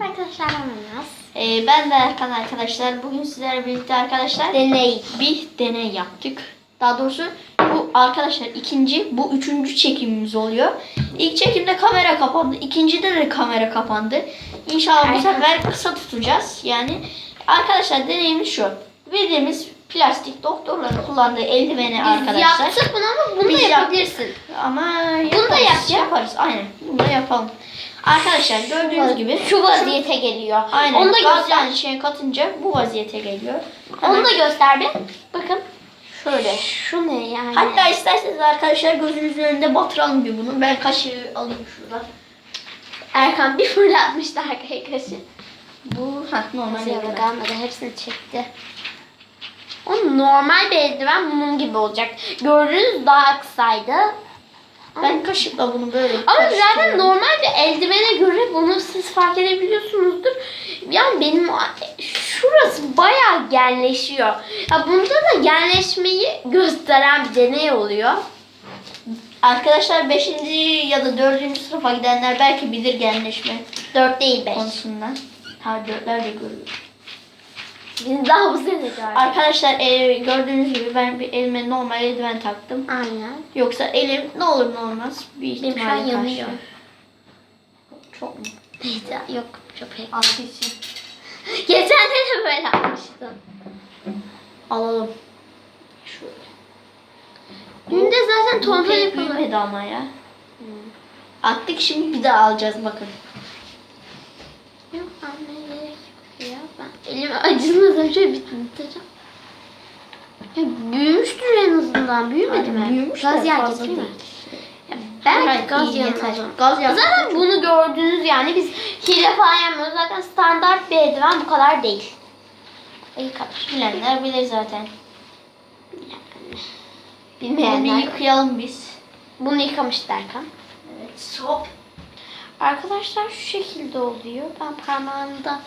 Merhaba arkadaşlar ben Naz. Ee, ben de Erkan arkadaşlar. Bugün sizlerle birlikte arkadaşlar Deney. bir deney yaptık. Daha doğrusu bu arkadaşlar ikinci, bu üçüncü çekimimiz oluyor. İlk çekimde kamera kapandı. ikincide de kamera kapandı. İnşallah bu sefer kısa tutacağız. Yani arkadaşlar deneyimiz şu. Bildiğimiz plastik doktorların kullandığı eldiveni Biz arkadaşlar. yaptık bunu ama bunu da Biz yapabilirsin. Ama Bunu da yaparız, yapacağım. yaparız. Aynen. Bunu da yapalım. Arkadaşlar gördüğünüz gibi Şu vaziyete geliyor. Aynen. Onu da göster. şeye katınca bu vaziyete geliyor. Onu da göster bir. Bakın. şöyle. Şu ne yani? Hatta isterseniz arkadaşlar gözünüzün önünde batıralım bir bunu. Ben kaşığı alayım şuradan. Erkan bir fırlatmıştı arkaya kaşı. Bu ha normal eldiven. kalmadı hepsini çekti. O normal bir eldiven bunun gibi olacak. Gördüğünüz daha kısaydı. Ben kaşıkla bunu böyle Ama zaten normal bir eldivene göre bunu siz fark edebiliyorsunuzdur. Yani benim şurası bayağı genleşiyor. Ya bunda da genleşmeyi gösteren bir deney oluyor. Arkadaşlar 5. ya da 4. sınıfa gidenler belki bilir genleşme 4 değil 5. konusundan. Ha 4'ler de görüyor. Biz daha bu sene gördük. Arkadaşlar e, gördüğünüz gibi ben bir elime normal eldiven taktım. Aynen. Yoksa elim ne olur ne olmaz bir Benim şu an ihtimalle yanıyor. karşı. Çok mu? Neyse yok çok pek. Altı için. Geçen de de böyle yapmıştım. Alalım. Şöyle. Dün de zaten Bu tonton pek yapıldı. büyümedi ama ya. Attık şimdi bir daha alacağız bakın. Yok almaya gerek yok ya. Ben elim acımadan şöyle bitireceğim. Ya büyümüştür en azından. Büyümedi mi? Büyümüş Gaz yağı getireyim mi? Belki gaz lazım. Gaz yağı. Zaten bunu gördünüz yani biz hile falan yapmıyoruz. Zaten standart bir eldiven bu kadar değil. İyi kadar. Bilenler bilir zaten. Bunu Bilmeyenler. yıkayalım biz. Bunu yıkamış Erkan. Evet. Hop. Arkadaşlar şu şekilde oluyor. Ben parmağımda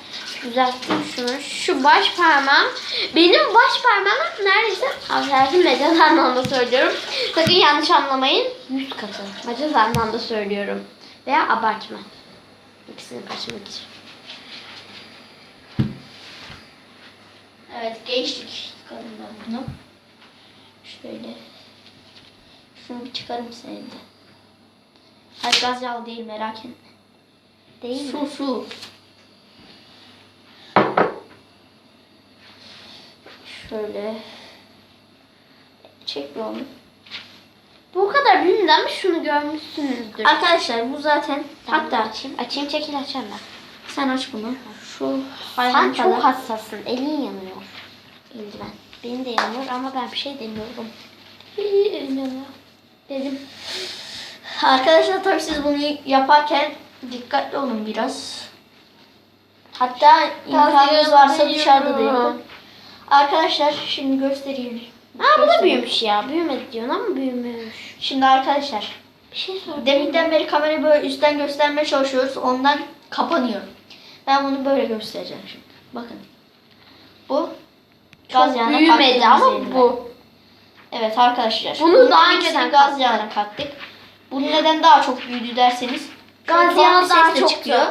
düzelttim şunu. Şu baş parmağım. Benim baş parmağım neredeyse affedersin mecaz anlamda söylüyorum. Sakın yanlış anlamayın. Yüz katı. Mecaz anlamda söylüyorum. Veya abartma. İkisini karşılamak için. Evet geçtik. Çıkarım bunu. Şöyle. Şunu bir çıkarım senin de. Hayır gaz yağı değil merak etme. Değil mi? Su su. Şöyle. Çek onu. Bu kadar ama şunu görmüşsünüzdür. Arkadaşlar bu zaten hatta açayım. Açayım çekil açayım ben. sen aç bunu. Şu Sen çok kadar. hassasın. Elin yanıyor. Eldiven. Benim de yanıyor ama ben bir şey demiyorum. Elim yanıyor. Dedim. Arkadaşlar tabii siz bunu yaparken dikkatli olun biraz. Hatta imkanınız varsa dışarıda da yapın. Arkadaşlar şimdi göstereyim. Ha bu da büyümüş ya. Büyümedi diyorsun ama büyümüş. Şimdi arkadaşlar Bir şey sor. deminden beri kamerayı böyle üstten göstermeye çalışıyoruz. Ondan kapanıyor. Ben bunu böyle göstereceğim şimdi. Bakın. Bu gaz yağına büyümedi ama bu. Evet arkadaşlar. Bunu bunun daha önceden gaz yağına kattık. Bunun neden daha çok büyüdü derseniz Gaz yağı daha de çoktu. çıkıyor.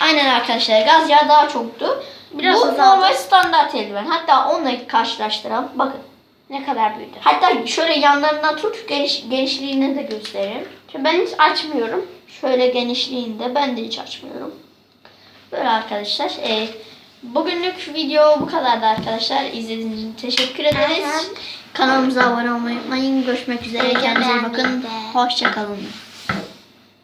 Aynen arkadaşlar gaz yağı daha çoktu. Biraz Bu azaldı. normal standart eldiven. Hatta onunla karşılaştıralım. Bakın. Ne kadar büyüdü. Hatta şöyle yanlarından tut geniş, genişliğini de göstereyim. Şimdi ben hiç açmıyorum. Şöyle genişliğinde ben de hiç açmıyorum. Böyle arkadaşlar. E, bugünlük video bu kadardı arkadaşlar. İzlediğiniz için teşekkür ederiz. Kanalımıza abone olmayı unutmayın. Görüşmek üzere. Kendinize iyi bakın. Hoşçakalın.